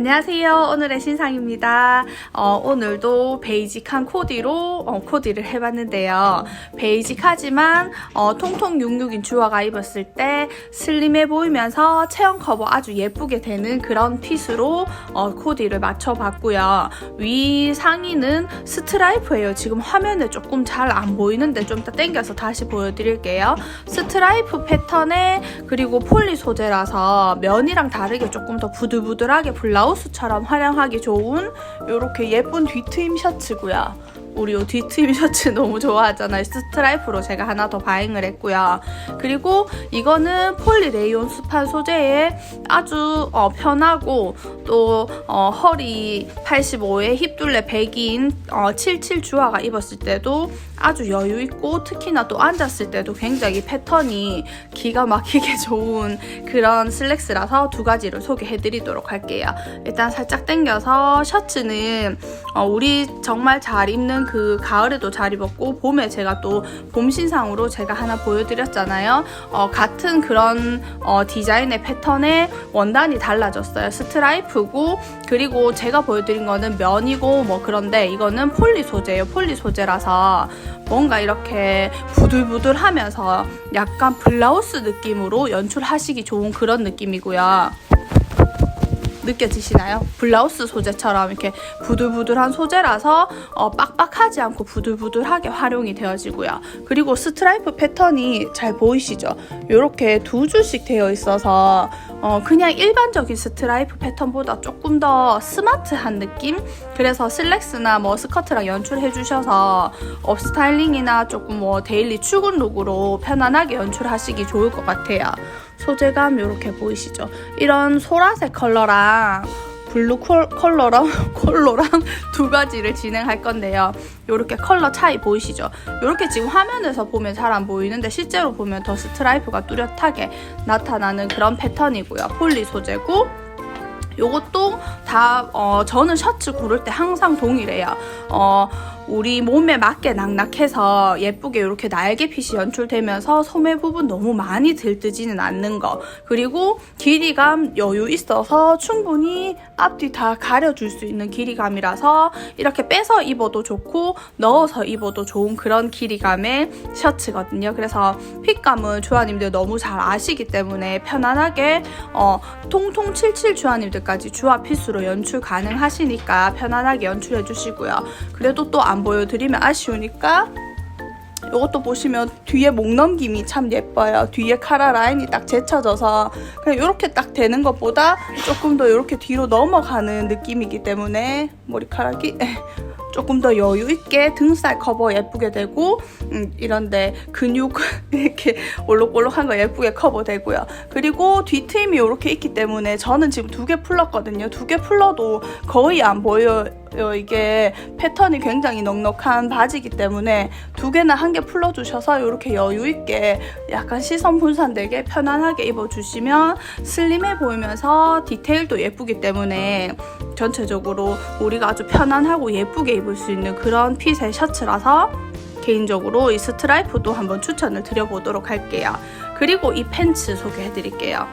안녕하세요. 오늘의 신상입니다. 어, 오늘도 베이직한 코디로 어, 코디를 해봤는데요. 베이직하지만 어, 통통 66인 주아가 입었을 때 슬림해 보이면서 체형 커버 아주 예쁘게 되는 그런 핏으로 어, 코디를 맞춰봤고요. 위 상의는 스트라이프예요. 지금 화면에 조금 잘 안 보이는데 좀 이따 당겨서 다시 보여드릴게요. 스트라이프 패턴에 그리고 폴리 소재라서 면이랑 다르게 조금 더 부들부들하게 블라우스처럼 활용하기 좋은 이렇게 예쁜 뒤트임 셔츠고요. 우리 요 뒤트임 셔츠 너무 좋아하잖아요. 스트라이프로 제가 하나 더 바잉을 했고요. 그리고 이거는 폴리 레이온 스판 소재에 아주 어, 편하고 또 어, 허리 85에 힙둘레 100인 어, 77 주아가 입었을 때도 아주 여유 있고 특히나 또 앉았을 때도 굉장히 패턴이 기가 막히게 좋은 그런 슬랙스라서 두 가지를 소개해드리도록 할게요. 일단 살짝 당겨서 셔츠는 어, 우리 정말 잘 입는 그 가을에도 잘 입었고 봄에 제가 또 봄 신상으로 제가 하나 보여드렸잖아요. 어, 같은 그런 어, 디자인의 패턴에 원단이 달라졌어요. 스트라이프고 그리고 제가 보여드린 거는 면이고 뭐 그런데 이거는 폴리 소재예요. 폴리 소재라서 뭔가 이렇게 부들부들하면서 약간 블라우스 느낌으로 연출하시기 좋은 그런 느낌이고요. 느껴지시나요? 블라우스 소재처럼 이렇게 부들부들한 소재라서 어, 빡빡하지 않고 부들부들하게 활용이 되어지고요. 그리고 스트라이프 패턴이 잘 보이시죠? 이렇게 두 줄씩 되어 있어서 어, 그냥 일반적인 스트라이프 패턴보다 조금 더 스마트한 느낌? 그래서 슬랙스나 뭐 스커트랑 연출해 주셔서 업 스타일링이나 조금 뭐 데일리 출근 룩으로 편안하게 연출하시기 좋을 것 같아요. 소재감 이렇게 보이시죠? 이런 소라색 컬러랑 블루 콜, 컬러랑 컬러랑 두 가지를 진행할 건데요. 이렇게 컬러 차이 보이시죠? 이렇게 지금 화면에서 보면 잘 안 보이는데 실제로 보면 더 스트라이프가 뚜렷하게 나타나는 그런 패턴이고요. 폴리 소재고 요것도 다 어, 저는 셔츠 고를 때 항상 동일해요. 어, 우리 몸에 맞게 낙낙해서 예쁘게 이렇게 날개핏이 연출되면서 소매 부분 너무 많이 들뜨지는 않는 거 그리고 길이감 여유 있어서 충분히 앞뒤 다 가려줄 수 있는 길이감이라서 이렇게 빼서 입어도 좋고 넣어서 입어도 좋은 그런 길이감의 셔츠거든요 그래서 핏감은 주아님들 너무 잘 아시기 때문에 편안하게 어, 통통 77 주아님들까지 주아 핏으로 연출 가능하시니까 편안하게 연출해 주시고요 그래도 또 안 보여드리면 아쉬우니까 이것도 보시면 뒤에 목 넘김이 참 예뻐요. 뒤에 카라 라인이 딱 제쳐져서 그냥 이렇게 딱 되는 것보다 조금 더 이렇게 뒤로 넘어가는 느낌이기 때문에 머리카락이 조금 더 여유 있게 등살 커버 예쁘게 되고 음, 이런데 근육 이렇게 올록올록한 거 예쁘게 커버 되고요. 그리고 뒤트임이 이렇게 있기 때문에 저는 지금 두 개 풀렀거든요. 두 개 풀러도 거의 안 보여요. 이게 패턴이 굉장히 넉넉한 바지이기 때문에 두 개나 한 개 풀러주셔서 이렇게 여유 있게 약간 시선 분산되게 편안하게 입어주시면 슬림해 보이면서 디테일도 예쁘기 때문에 전체적으로 우리가 아주 편안하고 예쁘게 입을 수 있는 그런 핏의 셔츠라서 개인적으로 이 스트라이프도 한번 추천을 드려보도록 할게요. 그리고 이 팬츠 소개해 드릴게요.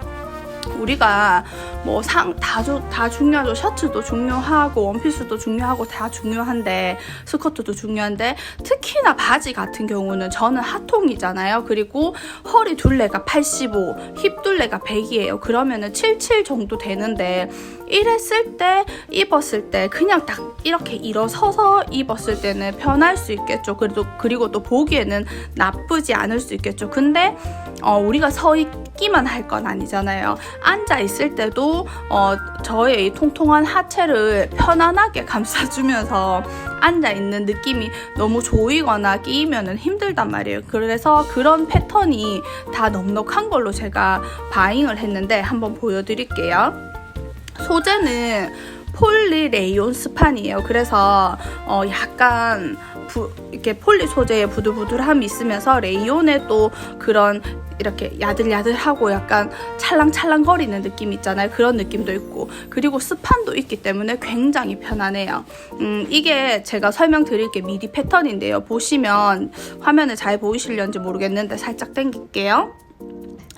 우리가 뭐 상 다 다 중요하죠. 셔츠도 중요하고 원피스도 중요하고 다 중요한데 스커트도 중요한데 특히나 바지 같은 경우는 저는 핫통이잖아요. 그리고 허리 둘레가 85, 힙 둘레가 100이에요. 그러면은 77 정도 되는데 이랬을 때 입었을 때 그냥 딱 이렇게 일어서서 입었을 때는 편할 수 있겠죠. 그래도 그리고 또 보기에는 나쁘지 않을 수 있겠죠. 근데 어, 우리가 서 있 기만 할 건 아니잖아요. 앉아 있을 때도 어, 저의 이 통통한 하체를 편안하게 감싸주면서 앉아 있는 느낌이 너무 조이거나 끼이면 힘들단 말이에요. 그래서 그런 패턴이 다 넉넉한 걸로 제가 바잉을 했는데 한번 보여드릴게요. 소재는 폴리 레이온 스판이에요. 그래서 어 약간 부, 이렇게 폴리 소재의 부들부들함이 있으면서 레이온에 또 그런 이렇게 야들야들하고 약간 찰랑찰랑거리는 느낌 있잖아요. 그런 느낌도 있고 그리고 스판도 있기 때문에 굉장히 편하네요. 음, 이게 제가 설명드릴 게 미디 패턴인데요. 보시면 화면에 잘 보이실려는지 모르겠는데 살짝 당길게요.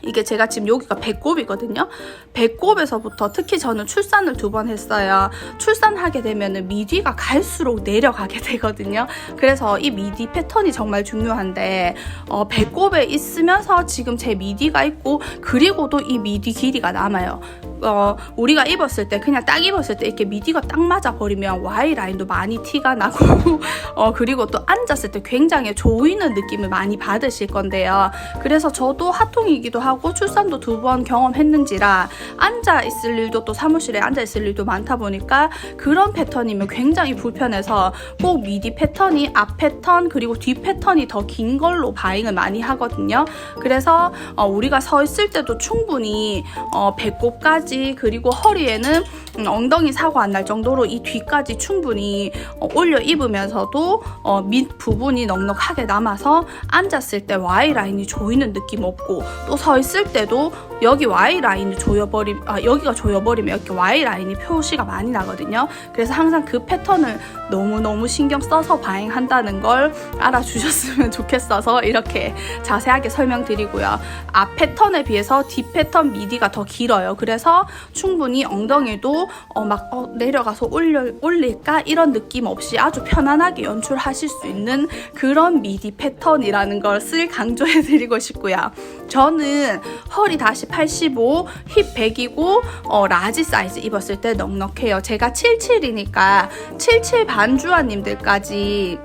이게 제가 지금 여기가 배꼽이거든요. 배꼽에서부터 특히 저는 출산을 두 번 했어요. 출산하게 되면은 미디가 갈수록 내려가게 되거든요. 그래서 이 미디 패턴이 정말 중요한데 어, 배꼽에 있으면서 지금 제 미디가 있고 그리고도 이 미디 길이가 남아요. 어, 우리가 입었을 때 그냥 딱 입었을 때 이렇게 미디가 딱 맞아 버리면 Y 라인도 많이 티가 나고 어, 그리고 또 앉았을 때 굉장히 조이는 느낌을 많이 받으실 건데요. 그래서 저도 하통이기도 하고 출산도 두 번 경험했는지라 앉아 있을 일도 또 사무실에 앉아 있을 일도 많다 보니까 그런 패턴이면 굉장히 불편해서 꼭 미디 패턴이 앞 패턴 그리고 뒤 패턴이 더 긴 걸로 바잉을 많이 하거든요. 그래서 어, 우리가 서 있을 때도 충분히 어, 배꼽까지 그리고 허리에는 음, 엉덩이 사고 안 날 정도로 이 뒤까지 충분히 어, 올려 입으면서도 어, 밑 부분이 넉넉하게 남아서 앉았을 때 Y 라인이 조이는 느낌 없고 또 서 있을 때도 여기 Y 라인이 조여버리 아 여기가 조여버리면 이렇게 Y 라인이 표시가 많이 나거든요. 그래서 항상 그 패턴을 너무 너무 신경 써서 바잉한다는 걸 알아주셨으면 좋겠어서 이렇게 자세하게 설명드리고요. 앞 패턴에 비해서 뒷 패턴 미디가 더 길어요. 그래서 충분히 엉덩이도 어, 막 어, 내려가서 올려, 올릴까 이런 느낌 없이 아주 편안하게 연출하실 수 있는 그런 미디 패턴이라는 걸 쓸 강조해드리고 싶고요. 저는 허리 다시 85, 힙 100이고 어, 라지 사이즈 입었을 때 넉넉해요. 제가 77이니까 77 반주아님들까지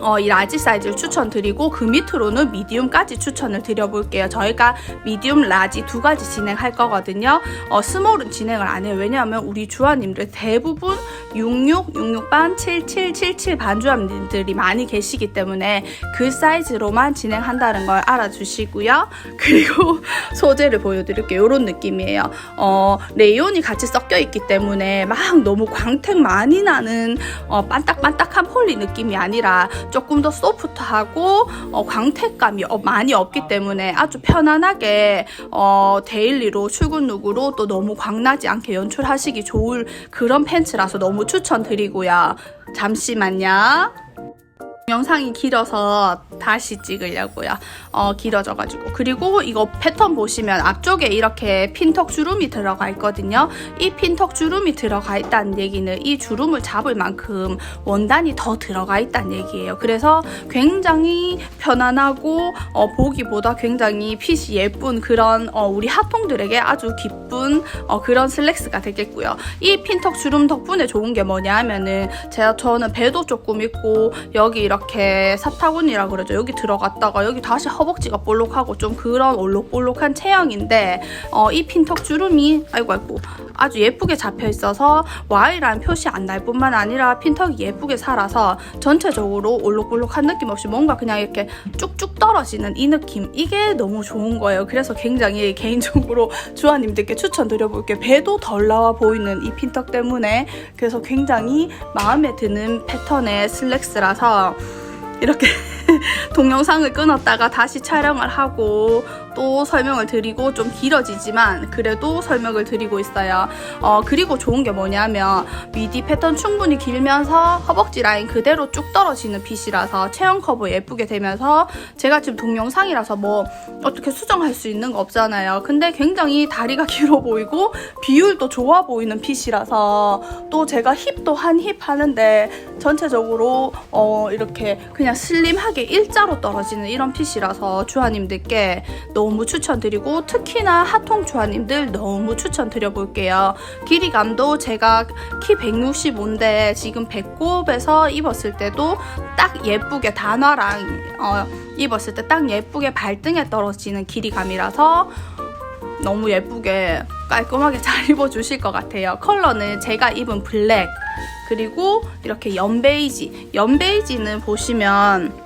어, 이 라지 사이즈를 추천드리고 그 밑으로는 미디움까지 추천을 드려볼게요. 저희가 미디움, 라지 두 가지 진행할 거거든요. 어, 스몰은 진행을 안 해요. 왜냐하면 우리 주아님들 대부분 66, 66반, 77, 77 반주아님들이 많이 계시기 때문에 그 사이즈로만 진행한다는 걸 알아주시고요. 그리고 소재를 보여드릴게요. 이런 느낌이에요. 어, 레이온이 같이 섞여 있기 때문에 막 너무 광택 많이 나는 어, 반딱반딱한 폴리 느낌이 아니라 조금 더 소프트하고 어, 광택감이 어, 많이 없기 때문에 아주 편안하게 어, 데일리로 출근 룩으로 또 너무 광나지 않게 연출하시기 좋을 그런 팬츠라서 너무 추천드리고요. 잠시만요. 영상이 길어서 다시 찍으려고요. 어, 길어져가지고. 그리고 이거 패턴 보시면 앞쪽에 이렇게 핀턱 주름이 들어가 있거든요. 이 핀턱 주름이 들어가 있다는 얘기는 이 주름을 잡을 만큼 원단이 더 들어가 있다는 얘기예요. 그래서 굉장히 편안하고 어, 보기보다 굉장히 핏이 예쁜 그런 어, 우리 핫통들에게 아주 기쁜 어, 그런 슬랙스가 되겠고요. 이 핀턱 주름 덕분에 좋은 게 뭐냐 하면은 제가 저는 배도 조금 있고 여기 이렇게 사타구니라 그러죠. 여기 들어갔다가 여기 다시 허벅지가 볼록하고 좀 그런 올록볼록한 체형인데 어, 이 핀턱 주름이 아이고 아이고 아주 예쁘게 잡혀 있어서 Y라는 표시 안 날 뿐만 아니라 핀턱이 예쁘게 살아서 전체적으로 올록볼록한 느낌 없이 뭔가 그냥 이렇게 쭉쭉 떨어지는 이 느낌 이게 너무 좋은 거예요. 그래서 굉장히 개인적으로 주아님들께 추천드려볼게요. 배도 덜 나와 보이는 이 핀턱 때문에 그래서 굉장히 마음에 드는 패턴의 슬랙스라서 이렇게 동영상을 끊었다가 다시 촬영을 하고 또 설명을 드리고 좀 길어지지만 그래도 설명을 드리고 있어요. 어, 그리고 좋은 게 뭐냐면 미디 패턴 충분히 길면서 허벅지 라인 그대로 쭉 떨어지는 핏이라서 체형 커버 예쁘게 되면서 제가 지금 동영상이라서 뭐 어떻게 수정할 수 있는 거 없잖아요. 근데 굉장히 다리가 길어 보이고 비율도 좋아 보이는 핏이라서 또 제가 힙도 한 힙 하는데 전체적으로 어, 이렇게 그냥 슬림하게 일자로 떨어지는 이런 핏이라서 주아님들께 너무 추천드리고 특히나 핫통 주아님들 너무 추천드려볼게요. 길이감도 제가 키 165인데 지금 배꼽에서 입었을 때도 딱 예쁘게 단화랑 어, 입었을 때 딱 예쁘게 발등에 떨어지는 길이감이라서 너무 예쁘게 깔끔하게 잘 입어주실 것 같아요. 컬러는 제가 입은 블랙 그리고 이렇게 연베이지 연베이지는 보시면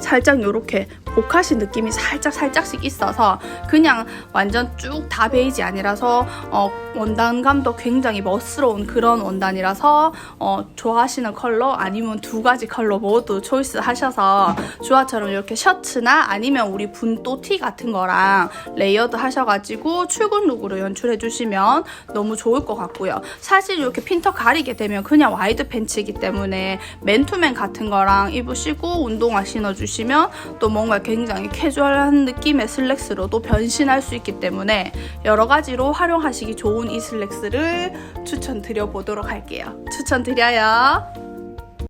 살짝 이렇게 보카시 느낌이 살짝 살짝씩 있어서 그냥 완전 쭉 다 베이지 아니라서 어, 원단감도 굉장히 멋스러운 그런 원단이라서 어, 좋아하시는 컬러 아니면 두 가지 컬러 모두 초이스 하셔서 주아처럼 이렇게 셔츠나 아니면 우리 분또 티 같은 거랑 레이어드 하셔가지고 출근 룩으로 연출해 주시면 너무 좋을 것 같고요. 사실 이렇게 핀터 가리게 되면 그냥 와이드 팬츠이기 때문에 맨투맨 같은 거랑 입으시고 운동화 신어주시면 또 뭔가 굉장히 캐주얼한 느낌의 슬랙스로도 변신할 수 있기 때문에 여러 가지로 활용하시기 좋은 이 슬랙스를 추천드려 보도록 할게요. 추천드려요.